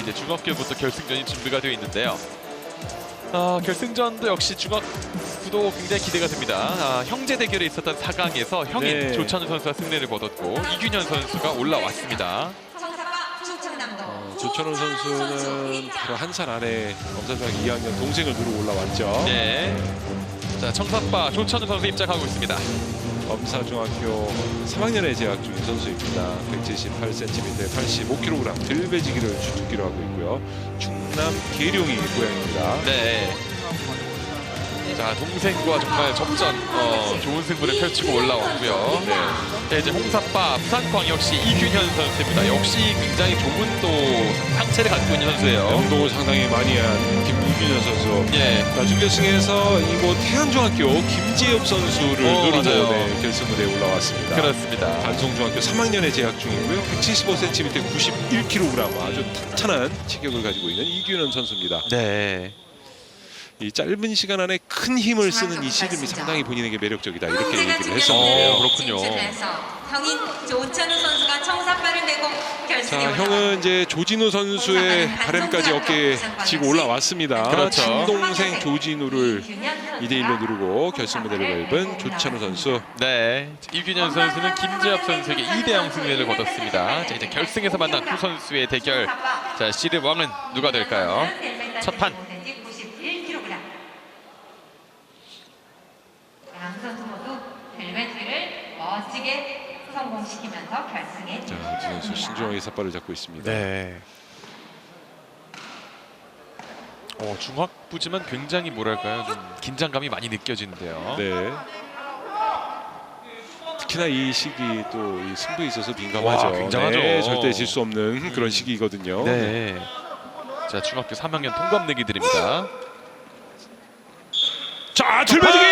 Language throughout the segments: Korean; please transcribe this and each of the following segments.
이제 중학교부터 결승전이 준비가 되어 있는데요. 아, 결승전도 역시 중학구도 굉장히 기대가 됩니다. 아, 형제 대결에 있었던 4강에서 형인 네. 조찬우 선수가 승리를 거뒀고 이균현 선수가 올라왔습니다. 어, 조천호 선수는 바로 한살 안에 검사중학교 2학년 동생을 누르고 올라왔죠. 네. 자, 청사빠 조찬우 선수 입장하고 있습니다. 검사중학교 3학년에 재학 중인 선수입니다. 178cm, 85kg 들배지기를 주특기로 하고 있고요. 충남 계룡이 고향입니다. 네. 자, 동생과 정말 접전 어, 좋은 승부를 펼치고 올라왔고요. 네. 네, 이제 홍사빠 부산광역시 이균현 선수입니다. 역시 굉장히 좋은 또 상체를 갖고 있는 선수예요. 운동을 상당히 많이 한 선수. 예. 자, 준결승에서 이곳 태안중학교 김재엽 선수를 어, 누르고 맞아요. 네, 결승 무대에 올라왔습니다. 그렇습니다. 단송중학교 3학년에 재학 중이고요. 175cm, 91kg 아주 탄탄한 체격을 가지고 있는 이균현 선수입니다. 네. 이 짧은 시간 안에 큰 힘을 쓰는 이 시름이 상당히 본인에게 매력적이다 이렇게 얘기를 어, 했었는데요. 그렇군요. 진출해서 형인 조찬우 선수가 청사과를 메고 결승에 자. 형은 이제 조진우 선수의 바램까지 어깨에 지고 올라왔습니다. 그렇죠. 친동생 조진우를 이균현 선수가 2대1로 누르고 결승 무대를 밟은 조찬우 선수. 네. 이균현 선수는 김재엽 선수에게 2대0 승리를 거뒀습니다. 자, 이제 결승에서 만난 두 선수의 대결. 자, 시르 왕은 누가 될까요? 첫 판. 91kg. 양 선수 모두 벨벳을 멋지게 성공시키면서 결승에 자, 두 선수 신중하게 삿발을 잡고 있습니다. 네. 어, 중학부지만 굉장히 뭐랄까요? 좀 긴장감이 많이 느껴지는데요. 네. 특히나 이 시기 또 이 승부에 있어서 민감하죠. 와, 굉장하죠. 네, 절대 질 수 없는 그런 시기거든요. 네. 자, 중학교 3학년 통감 내기 드립니다. 자, 들배지기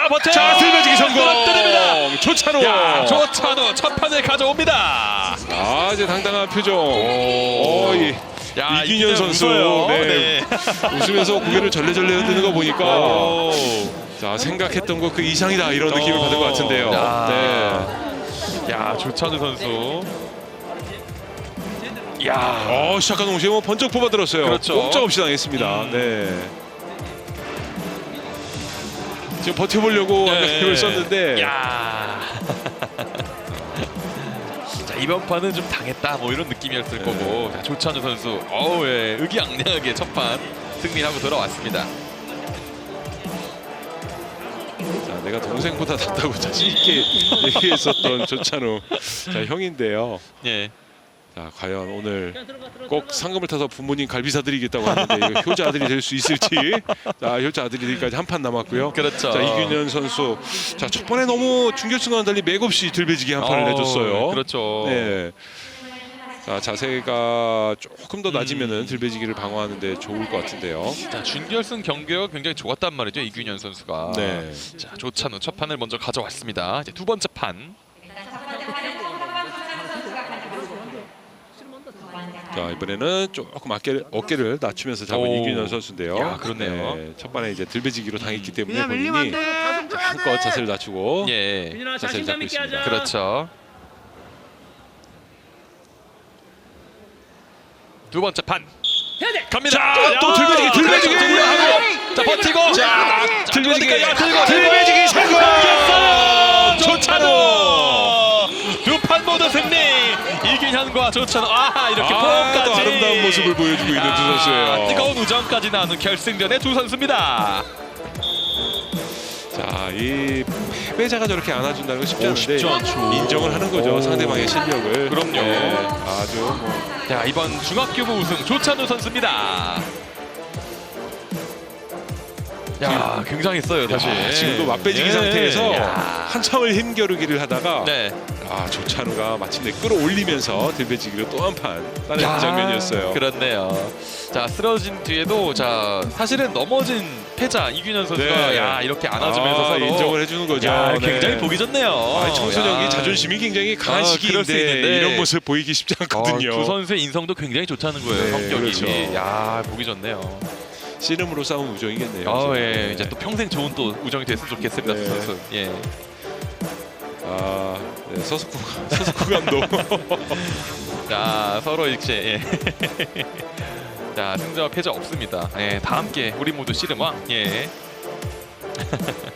야, 버텨! 자, 떨어뜨립니다. 성공. 조찬호. 야, 조찬우 첫 판을 가져옵니다. 아, 이제 당당한 표정. 오, 이 야, 이균현 선수. 웃어요. 네. 웃으면서 고개를 절레절레 흔드는 거 보니까 오. 자, 생각했던 거그 이상이다 이런 느낌을 어. 받은 것 같은데요. 야. 네. 야, 조찬우 선수. 야, 어, 시작한 동시에 뭐 번쩍 뽑아들었어요. 그렇죠. 꼼짝없이 당했습니다. 음. 네. 지금 버텨보려고 네. 힘을 썼는데 야. 자, 이번 판은 좀 당했다 뭐 이런 느낌이었을 네. 거고 자, 조찬우 선수 어우 예, 의기양양하게 첫 판 승리하고 돌아왔습니다. 자, 내가 동생보다 낫다고 자신 있게 얘기했었던 조찬우 자, 형인데요. 예. 자, 과연 오늘 꼭 상금을 타서 부모님 갈비 사드리겠다고 하는데 효자 아들이 될 수 있을지. 자, 효자 아들이 되기까지 한 판 남았고요. 그렇죠. 자, 이균현 선수. 자, 첫 번에 너무 중결승과는 달리 맥없이 들배지기 한 판을 어, 내줬어요. 그렇죠. 네. 자, 자세가 조금 더 음. 낮으면은 들배지기를 방어하는데 좋을 것 같은데요. 자, 준결승 경기가 굉장히 좋았단 말이죠 이균현 선수가. 네. 자, 조찬우 첫 판을 먼저 가져왔습니다. 이제 두 번째 판. 자, 이번에는 조금 어깨를, 어깨를 낮추면서 잡은 오. 이균현 선수인데요. 야, 그렇네요. 네, 첫 번에 이제 들배지기로 당했기 때문에 본인이 한껏 자세를 낮추고 예. 자세를 잡고 있습니다. 그렇죠. 두 번째 판. 갑니다. 자, 또 들배지기, 들배지기! 들배지기! 자 버티고. 자, 들배지기. 들고 들배지기 성공! 조찬우. 두판 모두 승리. 이균현과 조찬우. 아 이렇게 아. 또 아름다운 모습을 보여주고 있는 두 아, 선수예요. 뜨거운 우정까지 나눈 결승전의 두 선수입니다. 자, 이 패배자가 저렇게 안아준다는 건 쉽지 오, 않은데 쉽지 않죠. 인정을 하는 거죠 오. 상대방의 실력을. 그럼요. 네, 아주 뭐 자 이번 중학교부 우승 조찬우 선수입니다. 야 굉장했어요 다시. 아, 지금도 맞배지기 예. 상태에서 야. 한참을 힘겨루기를 하다가 네. 아 조찬우가 마침내 끌어올리면서 들배지기로 또 한 판 따낸 야, 장면이었어요. 그렇네요. 자 쓰러진 뒤에도 자 사실은 넘어진 패자 이균현 선수가 네. 야 이렇게 안아주면서 아, 서로 인정을 해주는 거죠. 야, 네. 굉장히 보기 좋네요. 아, 청소년이 야. 자존심이 굉장히 강한 아, 그럴 수 시기인데 있는데. 이런 모습 보이기 쉽지 어, 않거든요. 두 선수의 인성도 굉장히 좋다는 거예요. 네, 성격이. 그렇죠. 야 보기 좋네요. 씨름으로 싸운 우정이겠네요. 어, 지금. 예. 네. 이제 또 평생 좋은 또 우정이 됐으면 좋겠습니다. 네. 두 선수. 예. 아, 네, 서석구 서스쿠 감독. 자 서로 이제 예. 자 승자와 패자 없습니다. 예, 다 함께 우리 모두 씨름왕. 예.